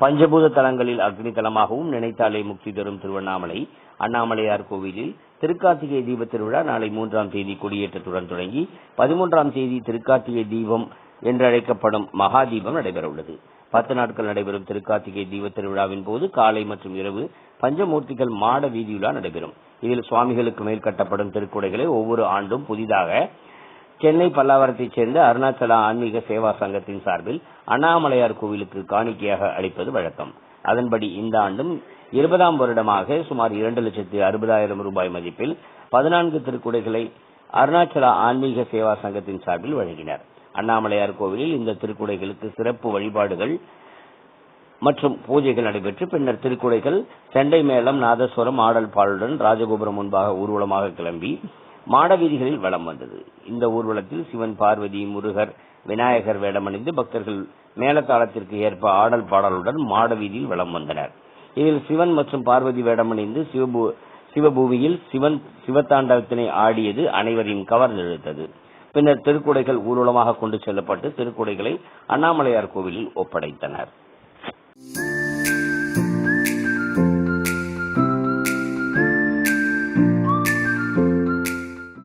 பஞ்சபூத தலங்களில் அக்னி தலமாகவும் நினைத்தாலே முக்தி தரும் திருவண்ணாமலை அண்ணாமலையார் கோவிலில் திருக்கார்த்திகை தீப திருவிழா நாளை மூன்றாம் தேதி கொடியேற்றத்துடன் தொடங்கி பதிமூன்றாம் தேதி திருக்கார்த்திகை தீபம் என்றழைக்கப்படும் மகா தீபம் நடைபெறவுள்ளது. பத்து நாட்கள் நடைபெறும் திருக்கார்த்திகை தீப திருவிழாவின் போது காலை மற்றும் இரவு பஞ்சமூர்த்திகள் மாட வீதியுலா நடைபெறும். இதில் சுவாமிகளுக்கு மேல் கட்டப்படும் திருக்குடைகளை ஒவ்வொரு ஆண்டும் புதிதாக சென்னை பல்லாவரத்தைச் சேர்ந்த அருணாச்சலா ஆன்மீக சேவா சங்கத்தின் சார்பில் அண்ணாமலையார் கோவிலுக்கு காணிக்கையாக அளிப்பது வழக்கம். அதன்படி இந்த ஆண்டும் இருபதாம் வருடமாக சுமார் இரண்டு லட்சத்து அறுபதாயிரம் ரூபாய் மதிப்பில் பதினான்கு திருக்குடைகளை அருணாச்சலா ஆன்மீக சேவா சங்கத்தின் சார்பில் வழங்கினர். அண்ணாமலையார் கோவிலில் இந்த திருக்குடைகளுக்கு சிறப்பு வழிபாடுகள் மற்றும் பூஜைகள் நடைபெற்று பின்னர் திருக்குடைகள் செண்டை மேளம் நாதஸ்வரம் ஆடல் பாடலுடன் ராஜகோபுரம் முன்பாக ஊர்வலமாக கிளம்பி மாடவீதிகளில் வலம் வந்தது. இந்த ஊர்வலத்தில் சிவன் பார்வதி முருகர் விநாயகர் வேடமணிந்து பக்தர்கள் மேலதாளத்திற்கு ஏற்ப ஆடல் பாடலுடன் மாடவீதியில் வளம் வலம் வந்தனர். இதில் சிவன் மற்றும் பார்வதி வேடமணிந்து சிவபூ சிவபூமியில் சிவன் சிவத்தாண்டவத்தினை ஆடியது அனைவரையும் கவர்ந்தெழுத்தது பின்னர் திருக்குடைகள் ஊர்வலமாக கொண்டு செல்லப்பட்டு திருக்குடைகளை அண்ணாமலையார் கோவிலில் ஒப்படைத்தனர்.